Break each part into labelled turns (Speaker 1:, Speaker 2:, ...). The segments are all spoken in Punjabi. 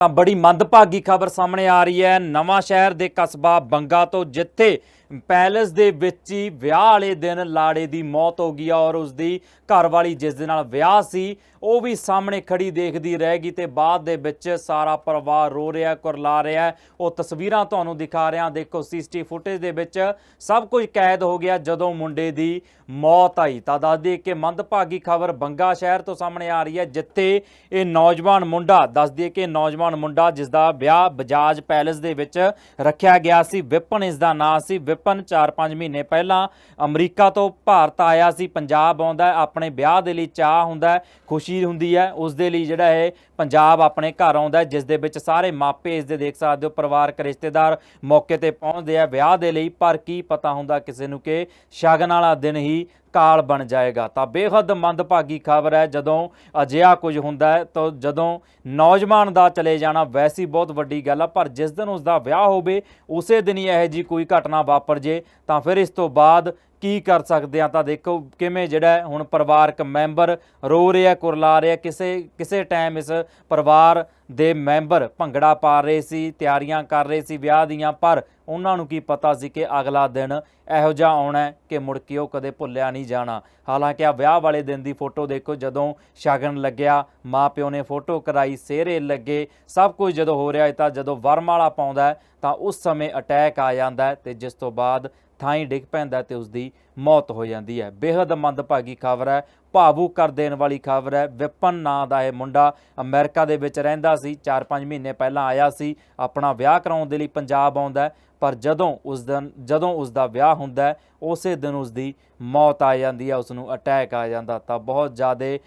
Speaker 1: ਤਾਂ ਬੜੀ ਮੰਦਭਾਗੀ ਖਬਰ ਸਾਹਮਣੇ ਆ ਰਹੀ ਹੈ। ਨਵਾਂ ਸ਼ਹਿਰ ਦੇ ਕਸਬਾ ਬੰਗਾ ਤੋਂ ਜਿੱਥੇ ਪੈਲਸ ਦੇ ਵਿੱਚ ਹੀ ਵਿਆਹ ਵਾਲੇ ਦਿਨ ਲਾੜੇ ਦੀ ਮੌਤ ਹੋ ਗਈ ਔਰ ਉਸ ਦੀ ਘਰਵਾਲੀ ਜਿਸ ਦੇ ਨਾਲ ਵਿਆਹ ਸੀ, ਉਹ ਵੀ ਸਾਹਮਣੇ ਖੜੀ ਦੇਖਦੀ ਰਹਿ ਗਈ ਤੇ ਬਾਅਦ ਦੇ ਵਿੱਚ ਸਾਰਾ ਪਰਿਵਾਰ ਰੋ ਰਿਹਾ, ਕੁਰਲਾ ਰਿਹਾ। ਉਹ ਤਸਵੀਰਾਂ ਤੁਹਾਨੂੰ ਦਿਖਾ ਰਿਹਾ। ਦੇਖੋ ਸੀਸੀਟੀਵੀ ਫੁਟੇਜ ਦੇ ਵਿੱਚ ਸਭ ਕੁਝ ਕੈਦ ਹੋ ਗਿਆ ਜਦੋਂ ਮੁੰਡੇ ਦੀ ਮੌਤ ਆਈ। ਤਾਂ ਦੱਸ ਕਿ ਮੰਦਭਾਗੀ ਖਬਰ ਬੰਗਾ ਸ਼ਹਿਰ ਤੋਂ ਸਾਹਮਣੇ ਆ ਰਹੀ ਹੈ, ਜਿੱਥੇ ਇਹ ਨੌਜਵਾਨ ਮੁੰਡਾ, ਦੱਸ ਕਿ ਨੌਜਵਾਨ ਮੁੰਡਾ ਜਿਸ ਦਾ ਵਿਆਹ ਬਜਾਜ ਪੈਲੇਸ ਦੇ ਵਿੱਚ ਰੱਖਿਆ ਗਿਆ ਸੀ। ਵਿਪਨ ਇਸ ਦਾ ਨਾਂ ਸੀ। ਵਿਪਨ 4-5 ਮਹੀਨੇ ਪਹਿਲਾਂ ਅਮਰੀਕਾ ਤੋਂ ਭਾਰਤ ਆਇਆ ਸੀ। ਪੰਜਾਬ ਆਉਂਦਾ ਆਪਣੇ ਵਿਆਹ ਦੇ ਲਈ ਚਾਹ ਹੁੰਦਾ ਖੁਸ਼ੀ ਹੁੰਦੀ ਹੈ। ਉਸ ਦੇ ਲਈ ਜਿਹੜਾ ਇਹ ਪੰਜਾਬ ਆਪਣੇ ਘਰ ਆਉਂਦਾ ਹੈ, ਜਿਸ ਦੇ ਵਿੱਚ ਸਾਰੇ ਮਾਪੇ ਇਸ ਦੇ ਦੇਖ ਸਕਦੇ ਹੋ ਪਰਿਵਾਰਕ ਰਿਸ਼ਤੇਦਾਰ ਮੌਕੇ ਤੇ ਪਹੁੰਚਦੇ ਆ ਵਿਆਹ ਦੇ ਲਈ। ਪਰ ਕੀ ਪਤਾ ਹੁੰਦਾ ਕਿਸੇ ਨੂੰ ਕਿ ਸ਼ਗਨ ਵਾਲਾ ਦਿਨ ਹੀ ਕਾਲ ਬਣ ਜਾਏਗਾ। ਤਾਂ ਬੇਹੱਦ ਮੰਦਭਾਗੀ ਖਬਰ ਹੈ, ਜਦੋਂ ਅਜਿਹਾ ਕੁਝ ਹੁੰਦਾ ਹੈ, ਤਾਂ ਜਦੋਂ ਨੌਜਵਾਨ ਦਾ ਚਲੇ ਜਾਣਾ ਵੈਸੀ ਬਹੁਤ ਵੱਡੀ ਗੱਲ ਆ, ਪਰ ਜਿਸ ਦਿਨ ਉਸ ਦਾ ਵਿਆਹ ਹੋਵੇ, ਉਸੇ ਦਿਨ ਹੀ ਇਹੋ ਜੀ ਕੋਈ ਘਟਨਾ ਵਾਪਰ ਜੇ, ਤਾਂ ਫਿਰ ਇਸ ਤੋਂ ਬਾਅਦ ਕੀ ਕਰ ਸਕਦੇ ਆ? ਤਾਂ ਦੇਖੋ ਕਿਵੇਂ ਜਿਹੜਾ ਹੁਣ ਪਰਿਵਾਰਕ ਮੈਂਬਰ ਰੋ ਰਿਹਾ ਕੁਰਲਾ ਰਿਹਾ ਕਿਸੇ ਕਿਸੇ ਟਾਈਮ ਇਸ ਪਰਿਵਾਰ ਦੇ ਮੈਂਬਰ ਭੰਗੜਾ ਪਾ ਰਹੇ ਸੀ, ਤਿਆਰੀਆਂ ਕਰ ਰਹੇ ਸੀ, ਵਿਆਹ ਦੀਆਂ, ਪਰ ਉਹਨਾਂ ਨੂੰ ਕੀ ਪਤਾ ਸੀ ਕਿ ਅਗਲਾ ਦਿਨ ਇਹੋ ਜਿਹਾ ਆਉਣਾ ਕਿ ਮੁੜ ਕੇ ਉਹ ਕਦੇ ਭੁੱਲਿਆ ਨਹੀਂ ਜਾਣਾ। ਹਾਲਾਂਕਿ ਆ ਵਿਆਹ ਵਾਲੇ ਦਿਨ ਦੀ ਫੋਟੋ ਦੇਖੋ, ਜਦੋਂ ਸ਼ਗਨ ਲੱਗਿਆ, ਮਾਪਿਓ ਨੇ ਫੋਟੋ ਕਰਾਈ, ਸਿਹਰੇ ਲੱਗੇ, ਸਭ ਕੁਝ ਜਦੋਂ ਹੋ ਰਿਹਾ ਹੈ ਤਾਂ ਜਦੋਂ ਵਰਮਾਲਾ ਪਾਉਂਦਾ ਤਾਂ ਉਸ ਸਮੇਂ ਅਟੈਕ ਆ ਜਾਂਦਾ ਹੈ ਤੇ ਜਿਸ ਤੋਂ ਬਾਅਦ ਥਾਂ ਹੀ ਡਿੱਗ ਪੈਂਦਾ ਹੈ ਤੇ ਉਸ ਦੀ ਮੌਤ ਹੋ ਜਾਂਦੀ ਹੈ। ਬੇहद ਮੰਦਭਾਗੀ ਖਬਰ ਹੈ। ਭਾਵੁਕ ਕਰ ਦੇਣ ਵਾਲੀ ਖਬਰ ਹੈ। ਵਿਪਨ ਨਾਂ ਦਾ ਇਹ ਮੁੰਡਾ ਅਮਰੀਕਾ ਦੇ ਵਿੱਚ ਰਹਿੰਦਾ ਸੀ। 4-5 ਮਹੀਨੇ ਪਹਿਲਾਂ ਆਇਆ ਸੀ। ਆਪਣਾ ਵਿਆਹ ਕਰਾਉਣ ਦੇ ਲਈ ਪੰਜਾਬ ਆਉਂਦਾ ਪਰ ਜਦੋਂ ਉਸ ਦਿਨ, ਜਦੋਂ ਉਸ ਦਾ ਵਿਆਹ ਹੁੰਦਾ ਉਸੇ ਦਿਨ ਉਸ ਦੀ ਮੌਤ ਆ ਜਾਂਦੀ ਹੈ। ਉਸ ਨੂੰ ਅਟੈਕ ਆ ਜਾਂਦਾ। ਤਾਂ ਬਹੁਤ ਜ਼ਿਆਦਾ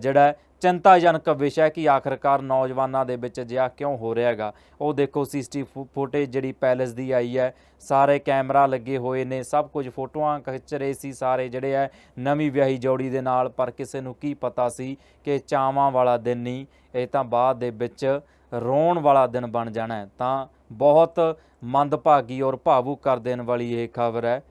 Speaker 1: ਜਿਹੜਾ ਚਿੰਤਾਜਨਕ ਵਿਸ਼ਾ ਹੈ ਕਿ ਆਖਰਕਾਰ ਨੌਜਵਾਨਾਂ ਦੇ ਵਿੱਚ ਅਜਿਹਾ ਕਿਉਂ ਹੋ ਰਿਹਾ ਹੈਗਾ। ਉਹ ਦੇਖੋ, ਸੀਸੀਟੀਵੀ ਫੁਟੇਜ ਜਿਹੜੀ ਪੈਲੇਸ ਦੀ ਆਈ ਹੈ। ਸਾਰੇ ਕੈਮਰਾ ਲੱਗੇ ਹੋਏ ਨੇ। ਸਭ ਕੁਝ ਫੋਟੋਆਂ ਖਿੱਚ ਰਹੇ ਸੀ ਸਾਰੇ ਜਿਹੜੇ ਹੈ ਨਵੀਂ ਵਿਆਹੀ ਜੋੜੀ ਦੇ ਨਾਲ, ਪਰ ਕਿਸੇ ਨੂੰ ਕੀ ਪਤਾ ਸੀ ਕਿ ਚਾਵਾਂ ਵਾਲਾ ਦਿਨ ਨਹੀਂ, ਇਹ ਤਾਂ ਬਾਅਦ ਦੇ ਵਿੱਚ ਰੋਣ ਵਾਲਾ ਦਿਨ ਬਣ ਜਾਣਾ ਤਾਂ ਬਹੁਤ ਮੰਦਭਾਗੀ ਔਰ ਭਾਵੁਕ ਕਰ ਦੇਣ ਵਾਲੀ ਇਹ ਖਬਰ ਹੈ।